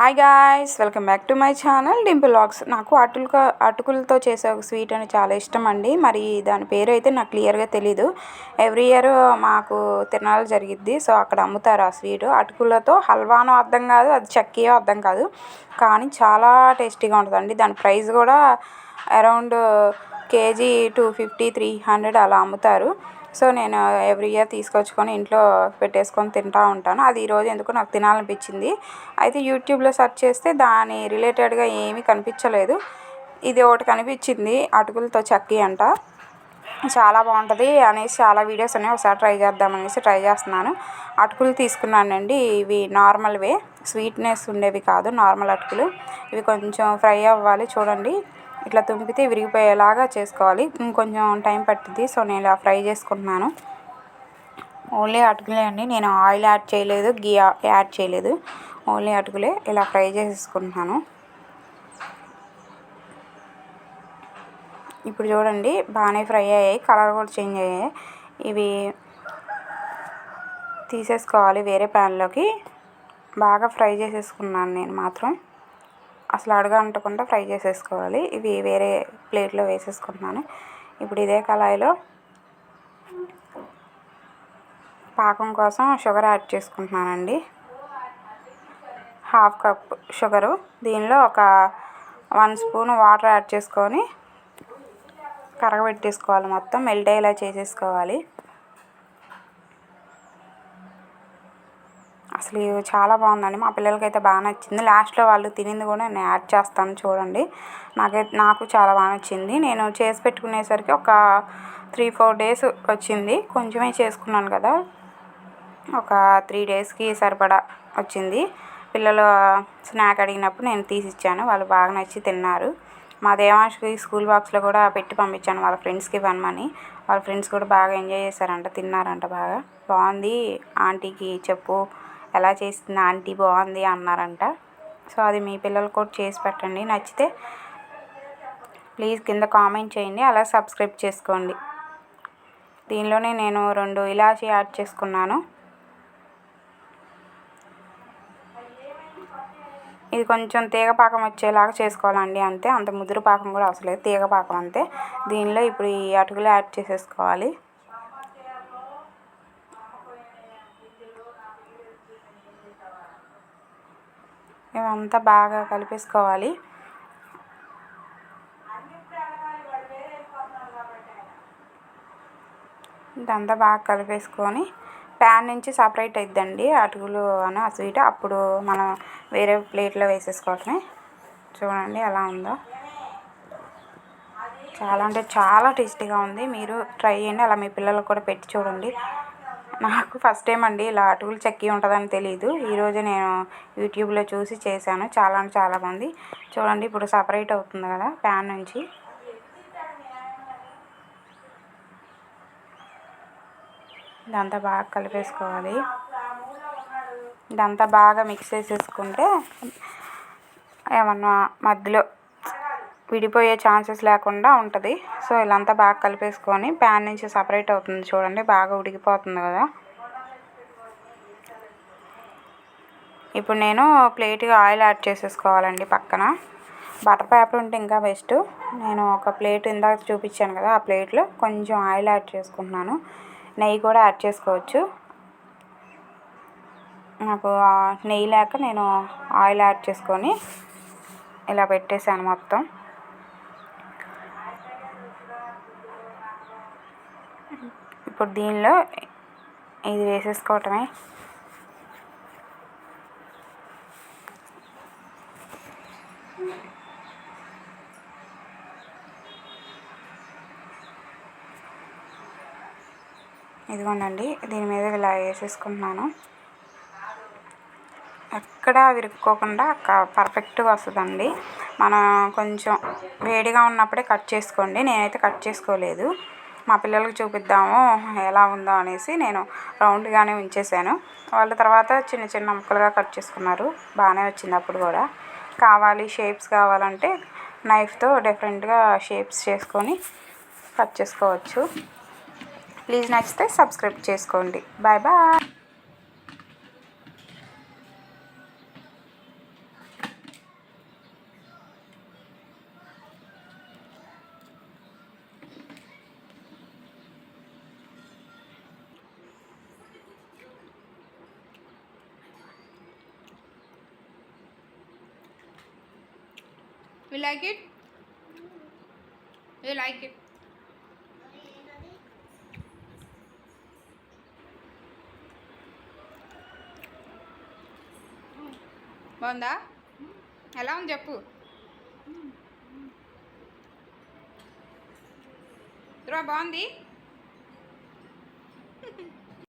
Hi guys welcome back to my channel Dimple vlogs నాకు అటుక అటుకులతో చేసే ఒక స్వీట్ అని చాలా ఇష్టం అండి. మరి దాని పేరు అయితే నాకు క్లియర్గా తెలీదు. ఎవ్రీ ఇయర్ మాకు తిరణాలు జరిగిద్ది సో అక్కడ అమ్ముతారు ఆ స్వీట్ అటుకులతో హల్వానో అర్థం కాదు అది చక్కీయో అర్థం కాదు. కానీ చాలా టేస్టీగా ఉంటుందండి. దాని ప్రైస్ కూడా around KG two fifty three hundred అలా అమ్ముతారు. సో నేను ఎవ్రీ ఇయర్ తీసుకొచ్చుకొని ఇంట్లో పెట్టేసుకొని తింటూ ఉంటాను. అది ఈరోజు ఎందుకో నాకు తినాలనిపించింది. అయితే యూట్యూబ్లో సెర్చ్ చేస్తే దాని రిలేటెడ్గా ఏమీ కనిపించలేదు. ఇది ఒకటి కనిపించింది. అటుకులతో చక్కి అంట. చాలా బాగుంటుంది అనేసి చాలా వీడియోస్ ఉన్నాయి ఒకసారి ట్రై చేద్దాం అనేసి ట్రై చేస్తున్నాను. అటుకులు తీసుకున్నానండి. ఇవి నార్మల్వే స్వీట్నెస్ ఉండేవి కాదు. నార్మల్ అటుకులు. ఇవి కొంచెం ఫ్రై అవ్వాలి చూడండి. ఇట్లా తుంపితే విరిగిపోయేలాగా చేసుకోవాలి. ఇంకొంచెం టైం పట్టింది సో నేను ఇలా ఫ్రై చేసుకుంటున్నాను. ఓన్లీ అటుకులే అండి. నేను ఆయిల్ యాడ్ చేయలేదు గీ యాడ్ చేయలేదు. ఓన్లీ అటుకులే ఇలా ఫ్రై చేసేసుకుంటున్నాను ఇప్పుడు చూడండి బాగానే ఫ్రై అయ్యాయి కలర్ కూడా చేంజ్ అయ్యాయి. ఇవి తీసేసుకోవాలి వేరే ప్యాన్లోకి. బాగా ఫ్రై చేసేసుకున్నాను నేను మాత్రం. అసలు అడుగు అంటకుండా ఫ్రై చేసేసుకోవాలి. ఇవి వేరే ప్లేట్లో వేసేసుకుంటున్నాను. ఇప్పుడు ఇదే కళాయిలో పాకం కోసం షుగర్ యాడ్ చేసుకుంటున్నానండి. Half cup sugar. దీనిలో ఒక వన్ స్పూన్ వాటర్ యాడ్ చేసుకొని కరగబెట్టేసుకోవాలి మొత్తం. మెల్ట్ అయ్యేలా చేసేసుకోవాలి. అసలు చాలా బాగుందండి. మా పిల్లలకైతే బాగా నచ్చింది. లాస్ట్లో వాళ్ళు తినింది కూడా నేను యాడ్ చేస్తాను చూడండి. నాకైతే నాకు చాలా బాగా నచ్చింది. నేను చేసి పెట్టుకునేసరికి ఒక త్రీ ఫోర్ డేస్ వచ్చింది. కొంచెమే చేసుకున్నాను కదా. ఒక త్రీ డేస్కి సరిపడా వచ్చింది. పిల్లలు స్నాక్ అడిగినప్పుడు నేను తీసి ఇచ్చాను వాళ్ళు బాగా నచ్చి తిన్నారు. మా దేవాంష్కి స్కూల్ బాక్స్లో కూడా పెట్టి పంపించాను. వాళ్ళ ఫ్రెండ్స్కి ఇవ్వమని. వాళ్ళ ఫ్రెండ్స్ కూడా బాగా ఎంజాయ్ చేశారంట తిన్నారంట బాగా. బాగుంది. ఆంటీకి చెప్పు. ఎలా చేసింది ఆంటీ బాగుంది అన్నారంట. సో అది మీ పిల్లలకు కూడా చేసి పెట్టండి. నచ్చితే ప్లీజ్ కింద కామెంట్ చేయండి అలా సబ్స్క్రైబ్ చేసుకోండి. దీనిలోనే నేను రెండు ఇలాచి యాడ్ చేసుకున్నాను. ఇది కొంచెం తీగ పాకం వచ్చేలాగా చేసుకోవాలండి అంతే. అంత ముదురు పాకం కూడా అవసరం లేదు. తీగ పాకం అంతే. దీనిలో ఇప్పుడు ఈ అటుకులు యాడ్ చేసేసుకోవాలి. ఇవంతా బాగా కలిపేసుకోవాలి. ఇదంతా బాగా కలిపేసుకొని ప్యాన్ నుంచి సపరేట్ అయిద్దండి. అటుకులు అని ఆ స్వీట్ అప్పుడు మనం వేరే ప్లేట్లో వేసేసుకోవటమే. చూడండి ఎలా ఉందో. చాలా అంటే చాలా టేస్టీగా ఉంది. మీరు ట్రై చేయండి. అలా మీ పిల్లలకు కూడా పెట్టి చూడండి. నాకు ఫస్ట్ టైం అండి ఇలా అటుకులు చెక్కి ఉంటుందని తెలియదు ఈరోజు నేను యూట్యూబ్లో చూసి చేశాను. చాలా అంటే చాలా బాగుంది. చూడండి ఇప్పుడు సపరేట్ అవుతుంది కదా ప్యాన్ నుంచి. ఇదంతా బాగా కలిపేసుకోవాలి. ఇదంతా బాగా మిక్స్ చేసేసుకుంటే ఏమన్నా మధ్యలో విడిపోయే ఛాన్సెస్ లేకుండా ఉంటుంది. సో ఇలాంతా బాగా కలిపేసుకొని ప్యాన్ నుంచి సపరేట్ అవుతుంది చూడండి బాగా ఉడికిపోతుంది కదా. ఇప్పుడు నేను ప్లేట్గా ఆయిల్ యాడ్ చేసేసుకోవాలండి పక్కన. బటర్ పేపర్ ఉంటే ఇంకా బెస్ట్. నేను ఒక ప్లేట్ ఇందాక చూపించాను కదా ఆ ప్లేట్లో కొంచెం ఆయిల్ యాడ్ చేసుకుంటున్నాను. నెయ్యి కూడా యాడ్ చేసుకోవచ్చు. నాకు నెయ్యి లేక నేను ఆయిల్ యాడ్ చేసుకొని ఇలా పెట్టేశాను మొత్తం. ఇప్పుడు దీనిలో ఇది వేసేసుకోవటమే. ఇదిగోండి దీని మీద ఇలా వేసేసుకుంటున్నాను. ఎక్కడా విరుక్కోకుండా పర్ఫెక్ట్గా వస్తుందండి. మనం కొంచెం వేడిగా ఉన్నప్పుడే కట్ చేసుకోండి. నేనైతే కట్ చేసుకోలేదు. మా పిల్లలకి చూపిద్దాము ఎలా ఉందో అనేసి నేను రౌండ్గానే ఉంచేసాను. వాళ్ళ తర్వాత చిన్న చిన్న ముక్కలుగా కట్ చేసుకున్నారు. బాగానే వచ్చింది అప్పుడు కూడా. కావాలి షేప్స్ కావాలంటే నైఫ్తో డిఫరెంట్గా షేప్స్ చేసుకొని కట్ చేసుకోవచ్చు. ప్లీజ్ నచ్చితే సబ్స్క్రైబ్ చేసుకోండి. Bye bye. You like it you like it బాగుందా? ఎలా ఉంది చెప్పు. ధ్రువ బాగుంది?